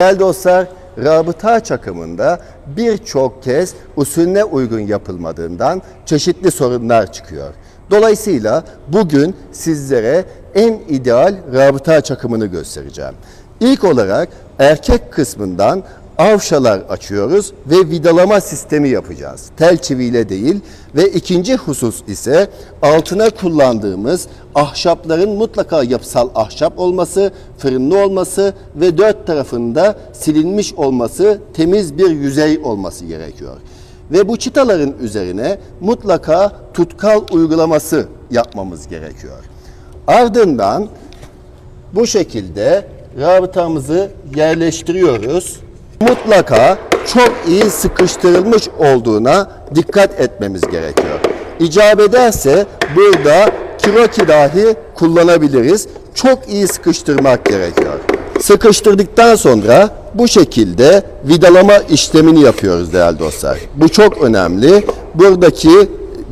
Değerli dostlar, rabıta çakımında birçok kez usulüne uygun yapılmadığından çeşitli sorunlar çıkıyor. Dolayısıyla bugün sizlere en ideal rabıta çakımını göstereceğim. İlk olarak erkek kısmından avşalar açıyoruz ve vidalama sistemi yapacağız. Tel çiviyle değil ve ikinci husus ise altına kullandığımız ahşapların mutlaka yapısal ahşap olması, fırınlı olması ve dört tarafında silinmiş olması, temiz bir yüzey olması gerekiyor. Ve bu çıtaların üzerine mutlaka tutkal uygulaması yapmamız gerekiyor. Ardından bu şekilde rabıtamızı yerleştiriyoruz. Mutlaka çok iyi sıkıştırılmış olduğuna dikkat etmemiz gerekiyor. İcap ederse burada kiroki dahi kullanabiliriz. Çok iyi sıkıştırmak gerekiyor. Sıkıştırdıktan sonra bu şekilde vidalama işlemini yapıyoruz değerli dostlar. Bu çok önemli. Buradaki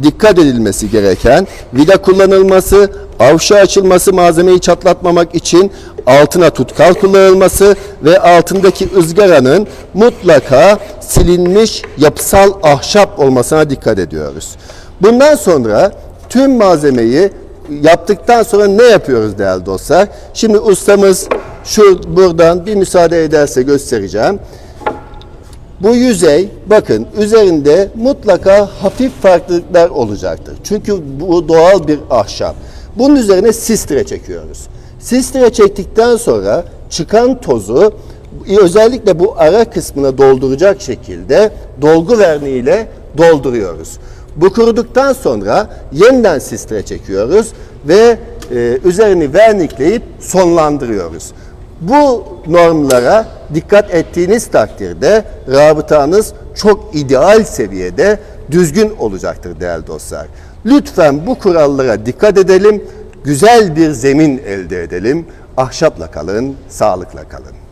dikkat edilmesi gereken vida kullanılması, avşa açılması malzemeyi çatlatmamak için altına tutkal kullanılması ve altındaki ızgaranın mutlaka silinmiş yapısal ahşap olmasına dikkat ediyoruz. Bundan sonra tüm malzemeyi yaptıktan sonra ne yapıyoruz değerli dostlar? Şimdi ustamız şu buradan bir müsaade ederse göstereceğim. Bu yüzey bakın üzerinde mutlaka hafif farklılıklar olacaktır. Çünkü bu doğal bir ahşap. Bunun üzerine sistre çekiyoruz. Sistre çektikten sonra çıkan tozu özellikle bu ara kısmına dolduracak şekilde dolgu verniğiyle dolduruyoruz. Bu kuruduktan sonra yeniden sistre çekiyoruz ve e, üzerini vernikleyip sonlandırıyoruz. Bu normlara dikkat ettiğiniz takdirde rabıtanız çok ideal seviyede düzgün olacaktır değerli dostlar. Lütfen bu kurallara dikkat edelim, güzel bir zemin elde edelim. Ahşapla kalın, sağlıkla kalın.